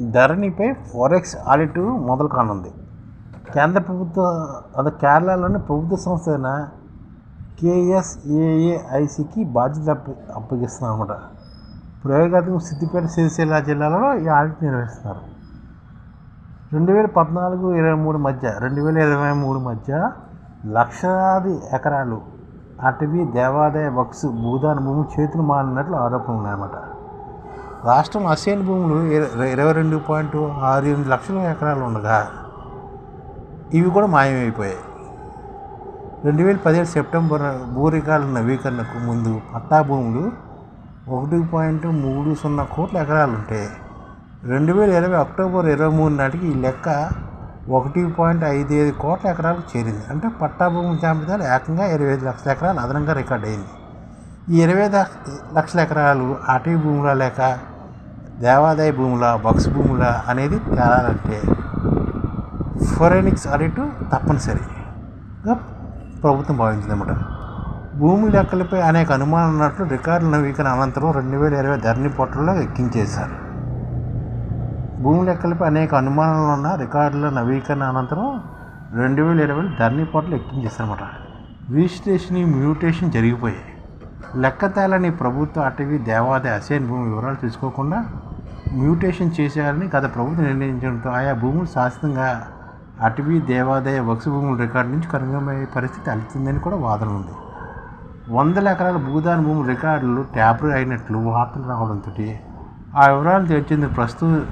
ధరణిపై forex audit మొదలు కానుంది. కేంద్ర ప్రభుత్వ అదే కేరళలోని ప్రభుత్వ సంస్థ అయిన కేఎస్ఏఏఐసికి బాధ్యత అప్ప అప్పగిస్తున్నారు అనమాట ప్రయోగాత్మక సిద్దిపేట సిరిసిల్ల జిల్లాలో ఈ ఆడిట్ నిర్వహిస్తున్నారు. రెండు వేల పద్నాలుగు ఇరవై మూడు మధ్య రెండు వేల ఇరవై మూడు మధ్య లక్షలాది ఎకరాలు అటవీ దేవాదాయ వక్స్ భూదాన భూమి చేతులు మారినట్లు ఆరోపణలు ఉన్నాయన్నమాట. రాష్ట్రం అసేన్ భూములు ఇరవై రెండు పాయింట్ ఆరు ఎనిమిది లక్షల ఎకరాలు ఉండగా ఇవి కూడా మాయమైపోయాయి. రెండు వేల పదిహేడు సెప్టెంబర్ భూ రికార్డుల నవీకరణకు ముందు పట్టా భూములు ఒకటి పాయింట్ మూడు సున్నా కోట్ల ఎకరాలు ఉంటాయి రెండు వేల ఇరవై అక్టోబర్ ఇరవై మూడు నాటికి ఈ లెక్క ఒకటి పాయింట్ ఐదు ఐదు కోట్ల ఎకరాలకు చేరింది. అంటే పట్టా భూముల జాబితాలు ఏకంగా ఇరవై ఐదు లక్షల ఎకరాలు అదనంగా రికార్డ్ అయింది. ఈ ఇరవై ఐదు లక్షల ఎకరాలు అటవీ భూముల లేక దేవాదాయ భూముల బక్స్ భూముల అనేది తేలాలంటే ఫోరెనిక్స్ ఆడిట్ తప్పనిసరిగా ప్రభుత్వం భావించిందన్నమాట. భూమి లెక్కలపై అనేక అనుమానం ఉన్నట్లు రికార్డుల నవీకరణ అనంతరం రెండు వేల ఇరవై ధరణి పోర్టల్లో ఎక్కించేశారు. భూమి లెక్కలపై అనేక అనుమానాలు ఉన్న రికార్డుల నవీకరణ అనంతరం రెండు వేల ఇరవై ధరణి పోర్టల్ ఎక్కించేశారన్నమాట. రిజిస్ట్రేషన్ మ్యూటేషన్ జరిగిపోయాయి. లెక్క తేలని ప్రభుత్వ అటవీ దేవాదాయ అసేన్ భూమి వివరాలు తీసుకోకుండా మ్యూటేషన్ చేసేయాలని గత ప్రభుత్వం నిర్ణయించడంతో ఆయా భూములు శాశ్వతంగా అటవీ దేవాదాయ వక్సు భూముల రికార్డు నుంచి కనుగొనయ్యే పరిస్థితి అలుతుందని కూడా వాదన ఉంది. వందల ఎకరాల భూదాన భూముల రికార్డులు ట్యాపర్ అయినట్లు వార్తలు రావడంతో ఆ వివరాలు తెచ్చేందుకు ప్రస్తుతం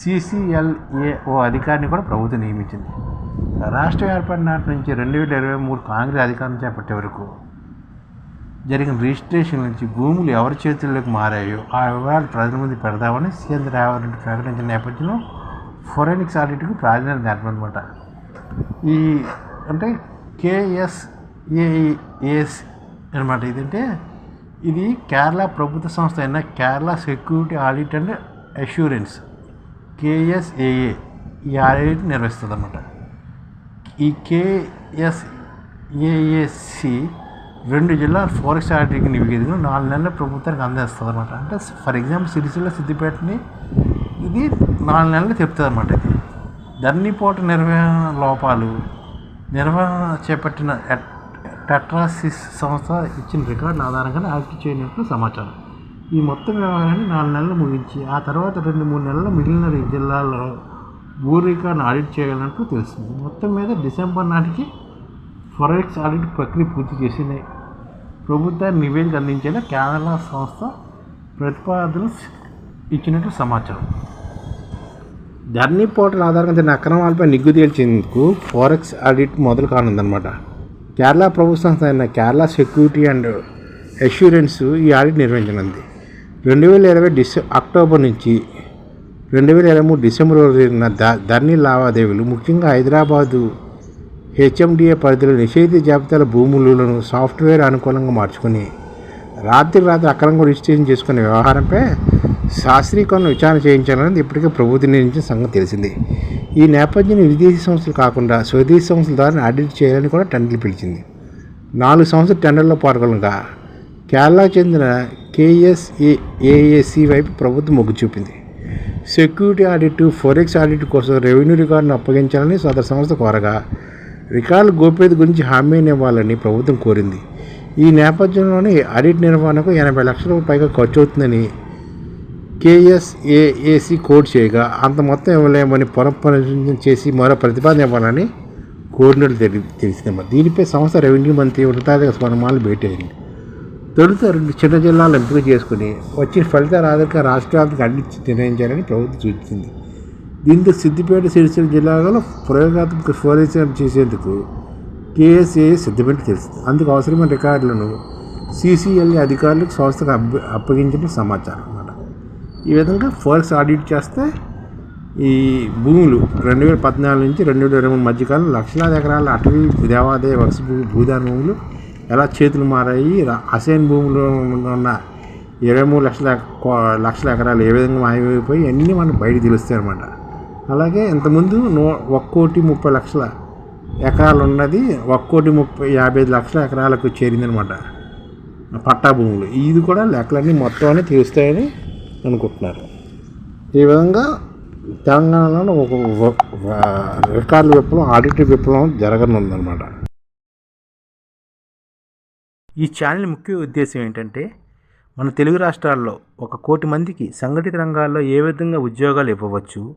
సిసిఎల్ఏ ఓ అధికారిని కూడా ప్రభుత్వం నియమించింది. రాష్ట్రం ఏర్పడిన నాటి నుంచి రెండు వేల ఇరవై మూడు కాంగ్రెస్ అధికారం చేపట్టే వరకు జరిగిన రిజిస్ట్రేషన్ నుంచి భూములు ఎవరి చేతుల్లోకి మారాయో ఆ వివరాలు ప్రజల ముందు పెడదామని సీఎం రేవంత్ రెడ్డి ప్రకటించిన నేపథ్యంలో ఫోరెనిక్స్ ఆడిట్కు ప్రాధాన్యత నేర్పనమాట ఈ అంటే కేఎస్ఏఎస్ అనమాట ఇదంటే ఇది కేరళ ప్రభుత్వ సంస్థ అయిన Kerala security audit and assurance KSAA ఈ ఆడిట్ నిర్వహిస్తుంది అన్నమాట ఈ కేఎస్ఏఎస్సి రెండు జిల్లా ఫారెస్ట్ ఆర్టీకి నివేదికను నాలుగు నెలల ప్రభుత్వానికి అందిస్తుంది అనమాట అంటే ఫర్ ఎగ్జాంపుల్ సిరిసిల్ల సిద్దిపేటని ఇది నాలుగు నెలలు చెప్తుంది అనమాట ఇది. ధర్నీపోటు నిర్వహణ లోపాలు నిర్వహణ చేపట్టిన టెట్రాసిస్ సంస్థ ఇచ్చిన రికార్డుల ఆధారంగా ఆడిట్ చేయనట్లు సమాచారం. ఈ మొత్తం వ్యవహారాన్ని నాలుగు నెలలు ముగించి ఆ తర్వాత రెండు మూడు నెలలు మిగిలిన ఈ జిల్లాల్లో భూ రికార్డును ఆడిట్ చేయాలన్నట్టు తెలుస్తుంది. మొత్తం మీద డిసెంబర్ నాటికి ఫొరెక్స్ ఆడిట్ ప్రక్రియ పూర్తి చేసింది. ప్రభుత్వాన్ని నివేదిక అందించేలా కేరళ సంస్థ ప్రతిపాదనలు ఇచ్చినట్లు సమాచారం. ధర్నీ పోర్టల్ ఆధారంగా జరిగిన అక్రమాలపై నిగ్గు తేల్చేందుకు ఫారెక్స్ ఆడిట్ మొదలు కానుందన్నమాట. కేరళ ప్రభుత్వ సంస్థ అయిన కేరళ సెక్యూరిటీ అండ్ అష్యూరెన్స్ ఈ ఆడిట్ నిర్వహించనుంది. రెండు వేల ఇరవై డిసె అక్టోబర్ నుంచి రెండు వేల ఇరవై మూడు డిసెంబర్ వరకు జరిగిన ధర్నీ లావాదేవీలు ముఖ్యంగా హైదరాబాదు హెచ్ఎండిఏ పరిధిలో నిషేధిత జాబితాల భూములను సాఫ్ట్వేర్ అనుకూలంగా మార్చుకుని రాత్రి రాత్రి అక్రమంగా రిజిస్ట్రేషన్ చేసుకునే వ్యవహారంపై శాస్త్రీకరణ విచారణ చేయించాలని ఇప్పటికే ప్రభుత్వం నిర్ణయించిన సంగతి తెలిసింది. ఈ నేపథ్యంలో విదేశీ సంస్థలు కాకుండా స్వదేశీ సంస్థల ద్వారా ఆడిట్ చేయాలని కూడా టెండర్లు పిలిచింది. నాలుగు సంవత్సరాలు టెండర్లో పాల్గొనగా కేరళకు చెందిన కేఎస్ఏఏఎస్సి వైపు ప్రభుత్వం మొగ్గు చూపింది. సెక్యూరిటీ ఆడిట్ ఫోరెక్స్ ఆడిట్ కోసం రెవెన్యూ రికార్డును అప్పగించాలని సదరు సంస్థ కోరగా రికార్డుల గోప్యత గురించి హామీని ఇవ్వాలని ప్రభుత్వం కోరింది. ఈ నేపథ్యంలోనే ఆడిట్ నిర్వహణకు ఎనభై లక్షలకు పైగా ఖర్చు అవుతుందని కేఎస్ఏఏసి కోడ్ చేయగా అంత మొత్తం ఇవ్వలేమని పునఃపరిశీలన చేసి మరో ప్రతిపాదన ఇవ్వాలని కోరినట్లు తెలి తెలిసిందన్నమాట దీనిపై సంస్థ రెవెన్యూ మంత్రి ఉన్నతాధిక స్వర్ణమాలు భేటీ అయింది. తొలుత రెండు చిన్న జిల్లాలు ఎంపిక చేసుకుని వచ్చిన ఫలితాల ఆధారంగా రాష్ట్ర అందించి నిర్ణయించాలని ప్రభుత్వం సూచించింది దీంతో సిద్దిపేట సిరిసిల్ల జిల్లాలో ప్రయోగాత్మక ఫోరెన్సిక్ చేసేందుకు కేఎస్ఏ సిద్ధమని తెలుస్తుంది. అందుకు అవసరమైన రికార్డులను సిసిఎల్ఏ అధికారులకు సంస్థకు అప్ప అప్పగించిన సమాచారం అన్నమాట. ఈ విధంగా ఫోరెక్స్ ఆడిట్ చేస్తే ఈ భూములు రెండు వేల పద్నాలుగు నుంచి రెండు వేల ఇరవై మూడు మధ్యకాలం లక్షలాది ఎకరాల అటవీ దేవాదాయ వలస భూ భూదాన భూములు ఎలా చేతులు మారాయి అసైన్ అసేన్ ఉన్న ఇరవై మూడు లక్షల కో- లక్షల ఎకరాలు ఏ విధంగా మాయమైపోయి అన్నీ మనకు బయట తెలుస్తాయి అనమాట అలాగే ఇంతకుముందు నూ ఒక్కోటి ముప్పై లక్షల ఎకరాలు ఉన్నది ఒక్కోటి ముప్పై యాభై ఐదు లక్షల ఎకరాలకు చేరిందనమాట. పట్టా భూములు. ఇది కూడా లెక్కలన్నీ మొత్తం అన్నీ తీరుస్తాయని అనుకుంటున్నారు. ఈ విధంగా తెలంగాణలో ఒక వ- రికార్డు విప్లవం ఆడిట్ విప్లవం జరగనుందనమాట. ఈ ఛానల్ ముఖ్య ఉద్దేశం ఏంటంటే మన తెలుగు రాష్ట్రాల్లో ఒక కోటి మందికి సంఘటిత రంగాల్లో ఏ విధంగా ఉద్యోగాలు ఇవ్వవచ్చు